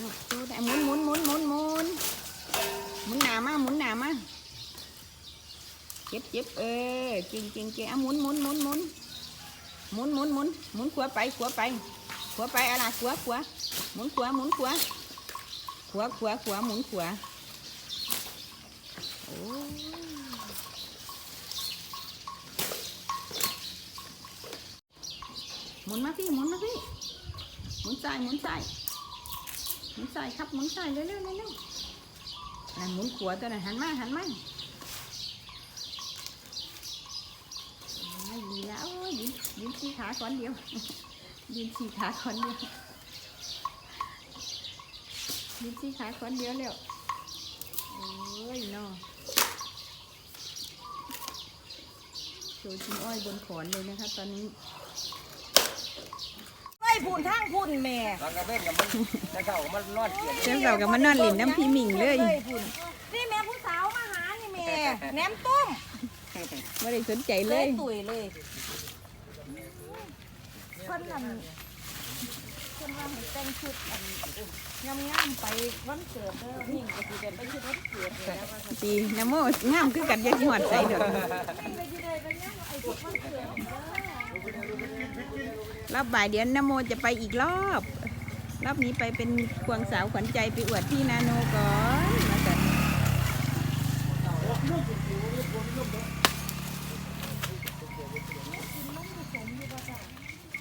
ดูได้หมุนหมุนหมุนหมุนหมุนหมุนหนามาหมุนหนามาเจ็บเจ็บเออเก่งเก่งเก่งอะหมุนหมุนหมุนหมุนหมุนหมุนหมุนหมุนขวาไปขวาไปขวาไปอะไรขวาขวาหมุนขวาหมุนขวาขวาขวาขวาหมุนขวาโอ้หมุนมาพี่หมุนมาพี่หมุนซ้ายหมุนซ้าย มุนซ้ายครับหมุนซ้ายเร็วเร็วเร็วเร็วอะหมุนขวาตัวนั้นหันมาหันมาดีแล้วยืนยืนสี่ขาคนเดียวยืนสี่ขาคนเดียวยืนสี่ขาคนเดียวเร็วโอ้ยนาะโชว์ชิ้นอ้อยบนขอนเลยนะคะตอนนี้ พูนทางพูนแม่หลังกระเบ้นกับมันจะเข้ามันนอนเกียดเจ้าเก่ากับมานอนหลินน้ำพี่หมิงเลยพูนนี่แม่ผู้สาวมาหานี่แม่แหนมต้มไม่ได้สนใจเลเลยยตุ๋ยเลยเพิ่นนั่นเพิ่นว่าให้แต่งชุดอันงามๆไปวันเกิดเด้อนี่ก็สิเป็นไปชุดวันเกิดเลยแล้วก็ปีน้ำโมงามคือกันอยังหอดใส่ดอก รอบบ่ายเดี๋ยวนโมจะไปอีกรอบ รอบนี้ไปเป็นควงสาวขวัญใจไปอวดที่นาโนก่อนมากัน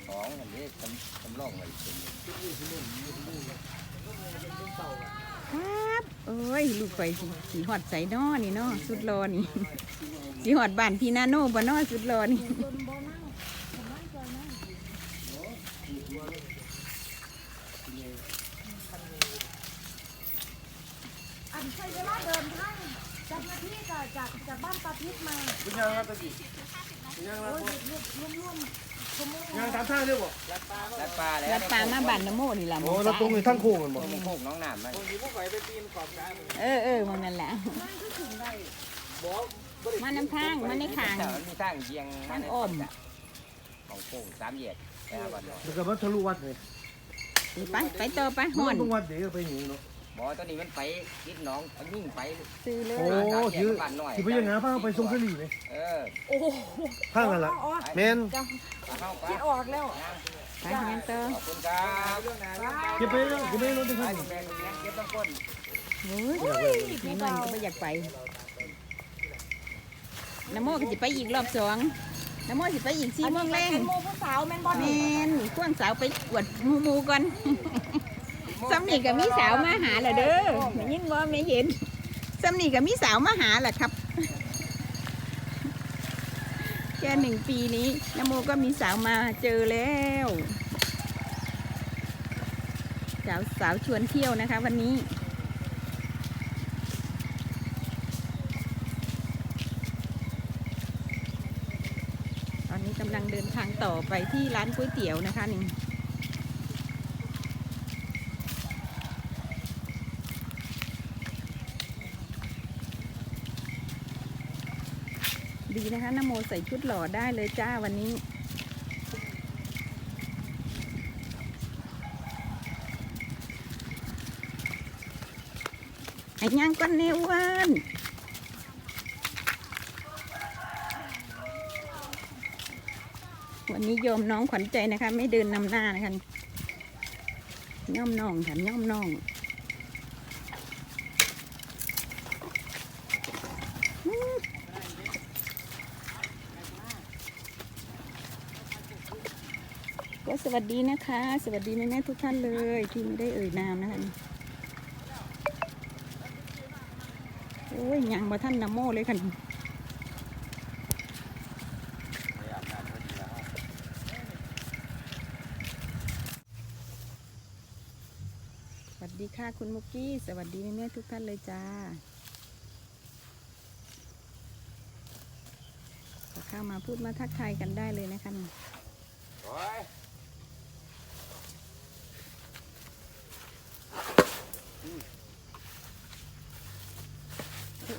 ของอันนี้ทำทำร่องไว้เป็นครับเอ้ย ลูกไปสีหอดใส่นอนี่นาะสุดรอนี่สีหอดบ้านพี่นาโนบ่นอสุดรอนี่ อันใช้เวลาเดินทางจากนาทีก็ จากจากบ้านตาพิษมาคุณยังรับตะกี้ยังรับโอ้ยรวมรวมรวมชั่วโมงยังตามทางเรียกบ่รัดปลาแล้วรัดปลามาบ้านน้ำโมนี่ล่ะหมโอ้องเราตรงนี้ทั้งโค้งมันบ่มีโคกน้องน้ำไหมเออเออมองนั่นแหละมาน้ำทางมาในขางแต่มันมีทางเยียงทางอ้อมของโค้งสามแยกไปหาบ้านนอกแล้วก็มันทะลุวัดเลยไปไปต่อไปหอนตรงวัดเดี๋ยวไปหิวเนาะ บ่อตัวนี้มันไปยิดหน้องมันยิ่งไปซื้อเลย โอ้ถือถือไปยังไงพาไปส่งสลีเลยเออโอ้โหข้างนั่นล่ะอ๋อแมนจะเอาเข้าไปคิดออกแล้วไปงั้นต่อขอบคุณครับเก็บไปแล้วเก็บไปรถที่ไปข้างแบ่งเก็บต้องก้นโอ้ยมีเงินก็ไม่อยากไปน้ำโมก็จะไปอีกรอบสองน้ำโมจะไปอีกสี่โมงแรงเป็นโมผู้สาวแม่นบอลแมนควงสาวไปอวดหมูหมูก่อน ซ้ำนี่ก็มีสาวมาหาแหละเด้อไม่ยินว่าไม่เห็นซ้ำนี่ก็มีสาวมาหาแหละครับ แค่หนึ่งปีนี้นโมก็มีสาวมาเจอแล้ว สาวสาวชวนเที่ยวนะคะวันนี้ตอนนี้กำลังเดินทางต่อไปที่ร้านก๋วยเตี๋ยวนะคะนี่ นะคะนโมใส่ชุดหล่อได้เลยจ้าวันนี้ ไอ้ยังก้อนเนวันวันนี้โยมน้องขวัญใจนะคะ ไม่เดินนำหน้านะคะย่อมน้องค่ะย่อมน้องอืมก็ สวัสดีนะคะ สวัสดีแม่ๆทุกท่านเลยที่ไม่ได้เอ่ยนามนะคะโอ้ยยังมาท่านนโมเลยค่ะสวัสดีค่ะคุณมุกกี้ สวัสดีแม่ๆทุกท่านเลยจ้าเข้ามาพูดมาทักทายกันได้เลยนะคะนี่ โอ้ย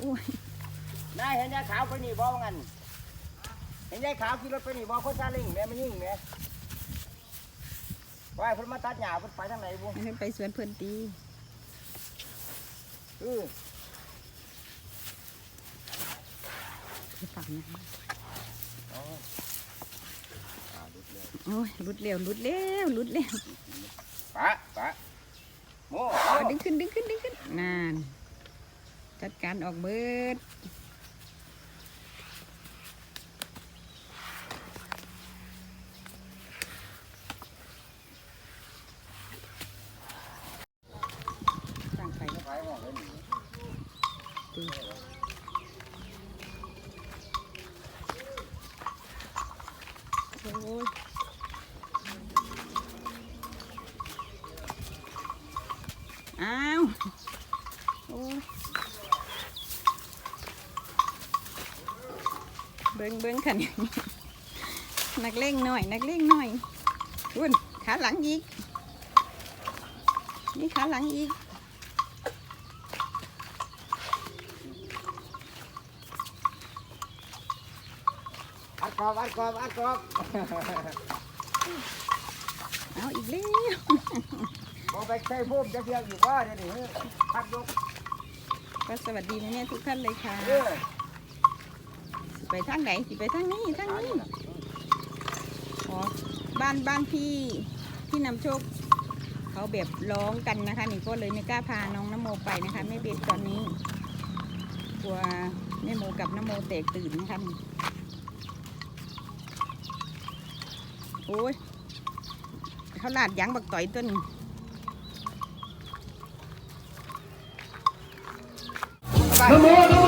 โอ้ยนายเห็นยายขาวไปนี่บ่ว่างั้นเห็นยายขาวขี่รถไปนี่บ่คนซาเล้งแม่มันยิ่งแม่ว่าให้เพิ่นมาตัดหญ้าเพิ่นไปทางไหนบุให้เพิ่นไปสวนเพื่อนตีเเออฝั่งนี้โอ้ยหลุดเร็วหลุดเร็วหลุดเร็วปะปะโม่เอา ดึงขึ้นดึงขึ้นดึงขึ้นนาน จัดการออกเบิดตั้งไฟก็ไฟหมดเลยนี่ โอ้ยอ้าวโอ้ย เบิ้งเบิ้งขันนักเล่งหน่อย นักเล่งหน่อยอุ่นขาหลังอีก นี่ขาหลังอีกอัดกรอบอัดกรอบอัดกรอบเอาอีกแล้วบ่ไปใช้พุ่มจะเดียวอยู่ว่าเดี๋ยวนี้พักยกก็สวัสดีแม่ๆทุกท่านเลยค่ะเออสิ ไปทางไหนสิไปทางนี้ทางนี้อ๋อบ้านบ้านพี่พี่นำโชคเขาแบบร้องกันนะคะนี่ก็เลยไม่กล้าพาน้องนโมไปนะคะไม่เบ็ดตอนนี้ กลัวแม่โมกับนโมแตกตื่นนะคะนี่โอ้ยเขาลาดยางบักต่อยตัวนี้นโมนโม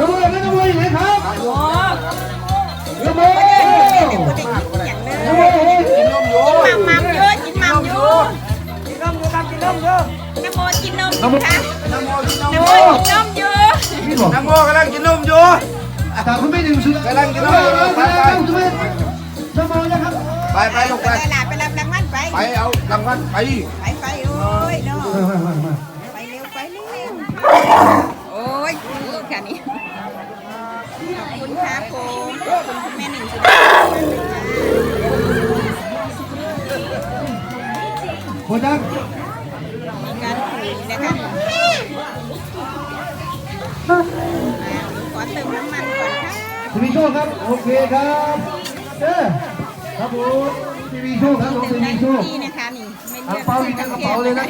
นโม อย่างนั้นนโมอย่างไรครับนโม เดี๋ยวบ่ได้ยินอย่างเลย นโม กินนมอยู่ กินมัมมัมเยอะกินมัมเยอะ กินนมอยู่ครับกินนมอยู่ นโมกินนมอยู่ค่ะ นโมกินนม น อ โม ยู่ กินนมเยอะ พี่บอก นโมกำลังกินนมอยู่ แต่คุณไม่ดื่มสุด กำลังกินนมอยู่ไปไป นโมนะครับ ไปไปลูก ไป ไป ตลาดไปรับรางวัลไป ไปเอารางวัลไป ไปไปโอ้ยเนาะ มามามา ไปเร็วไปเร็ว โคจังมีการคุยนะคะขอเติมน้ำมันก่อนค่ะทีวีโชคครับ โอเคครับเออครับผมทีวีโชคครับผมเติมทีได้วีโชทุกคที่นะคะนี่ไม่กเลืระอกเป๋าใส่อีกกกระระเป๋าเป๋าเลเลยยนะนะ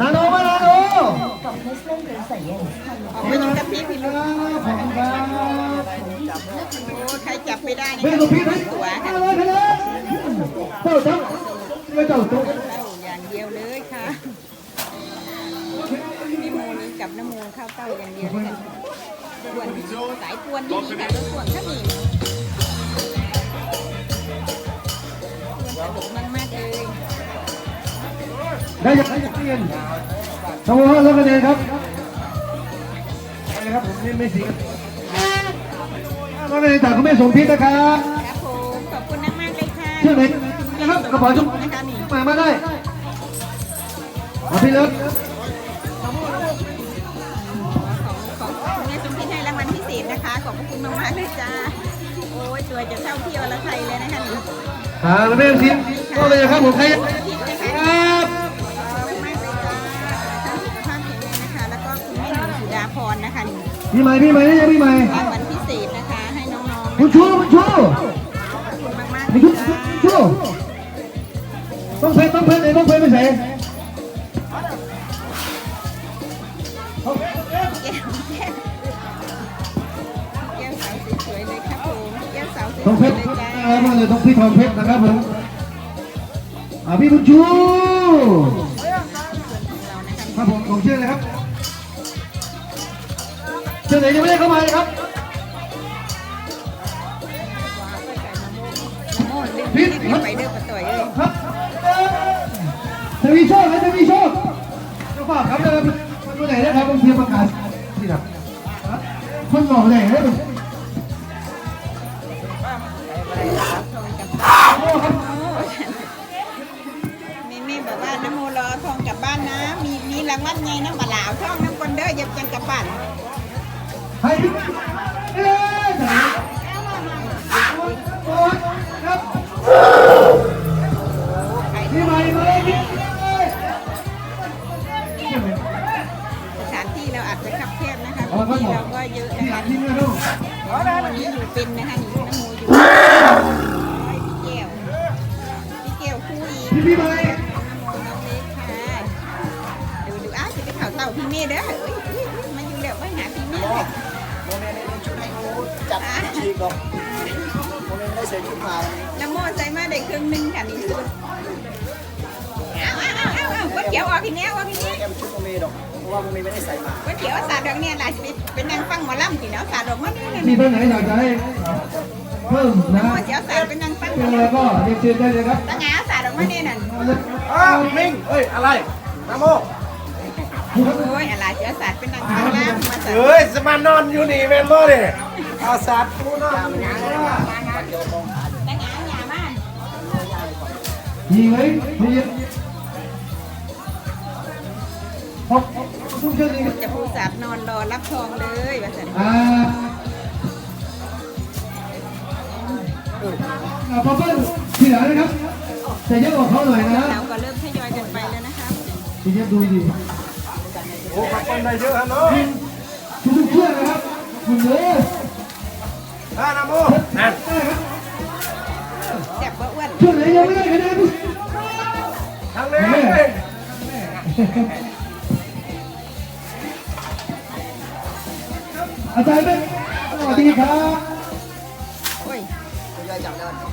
นาโนมานาโนออกมาอยู่กับพี่พี่คลูรักบขอบคุณครับโอ้ใครจับไม่ได้นี่ไม่ต้องพี่นะตัวมาค่ะเลยคะแนนเจ้าจังไม่เจ้าตัว กับน้ำโมข้าวเต้าอย่างเดียวเลยค่ะส่วนสายตวนนี่ค่ะแล้วส่วนข้ามี่สนุกมากๆเลยได้ยังได้ยังเรียนสมมติว่าแล้วคะแนนครับไปเลยครับผมไม่ไม่เสียแล้วคะแนนจากคุณแม่สมพิษนะครับครับผมขอบคุณมากมากๆเลยค่ะชื่อไหนนะครับกระเป๋าจุ๊บมามาได้มาพี่เลิฟ อบพระคุณมากมากๆเลยจ้า โอ้ยตัวจะเท่าเที่ยวละไทยเลยนะคะนี่อ่าแล้วแม่ทีมก็เลยครับผมใครพิษนะคะครับมากเลยจ้าท่านสุขภาพแข็งแรงนะคะแล้วก็คุณแม่หญิงสุดาพรนะคะนี่พี่ใหม่พี่ใหม่นี่ยังพี่ใหม่รางวัลพิเศษนะคะให้น้องๆคุณชูคุณชูขอบคุณมากๆเลนี่ยคุณจ้าชูต้องเพชรต้องเพชรเลยต้องเพชรไม่ใส่ แก้วสาวสวยต้องเพชๆรเลยจ้าอะไรมาเลยต้องพี่ทองเพชรนะครับผมอ่าพี่คุณชูเรานะคะครับผมของเชื่อเลยครับเชื่อไหนยังไม่ได้เข้ามาเลยครับโม่เล่นเล่นเล่นไปเด้อปะต่อยเอ้ยครับทวีโชคครับทวีโชคเจ้าฝากครับเดินมันตัวไหนนะครับผมเพียงประกาศที่ดับคนบอกไหนครับ รางวัลไงนะมาหลาวช่องน้ำคนเด้อเย็บจังกระปั่นให้เอ๊ะ ล่าเต่าพี่เมย์เด้อเอ้ยเอ้ยเอ้ยมาอยู่แล้วไปหาพี่เมย์เลยโมเมนต์ในชุดให้งูจับฉีกหรอกโมเมนต์ได้ใส่ชุดมาน้ำโมใส่มาได้ครึ่งหนึงค่ะนี่สุดอ้าวอ้าวอ้าวอ้าวอ้าก๋วยเตี๋ยวออกพี่แน่ออกพี่แน่แกเป็นชุดโมเมนต์หรอกเพราะว่าโมเมนต์ไม่ได้ใส่มาก๋วยเตี๋ยวสาดดอกเนี่ยหล่ะสิดเป็นนางฟังหมอลำสิเนาะสาดดอกมันนี่มีนี่ท่านไหนอยากจะให้เพิ่มนะโมเสียวสาดเป็นนางฟังหมเป็นอะไรก็เรียนเชิญได้เลยครับตั้งหาสาดดอกมันนี่นั่น อ้าวมิงเอ้ย อะไรนาโม โอ้ยอะไรเสียวสาดเป็นนางฟังลำมาสาดเฮ้ยสมานอนอยู่นี่แมนบ่เนี่ยเอาสัตว์กูนอนอยู่นี่ตั้งหาหยามามีไหมมีพบผู้เชี่ยวชาญจะผู้สาดนอนรอรับทองเลยว่าสันอ่าอ่าพอเพิ่มทีหลังนะครับจะเยอะกว่าเขาหน่อยนะเราก็เริ่มทยอยกันไปแล้วนะคะทีนี้ดูดี โอ้ขอบคุณได้เยอะฮะเนาะทุกเพื่อนนะครับคุณเลยอ่านาโมนั่นแซ่บบ่อ้วนช่วงไหนยังไม่ได้คะแนนผู้ทางนี้อาจารย์เป็นสวัสดีครับโอ้ยยายจับได้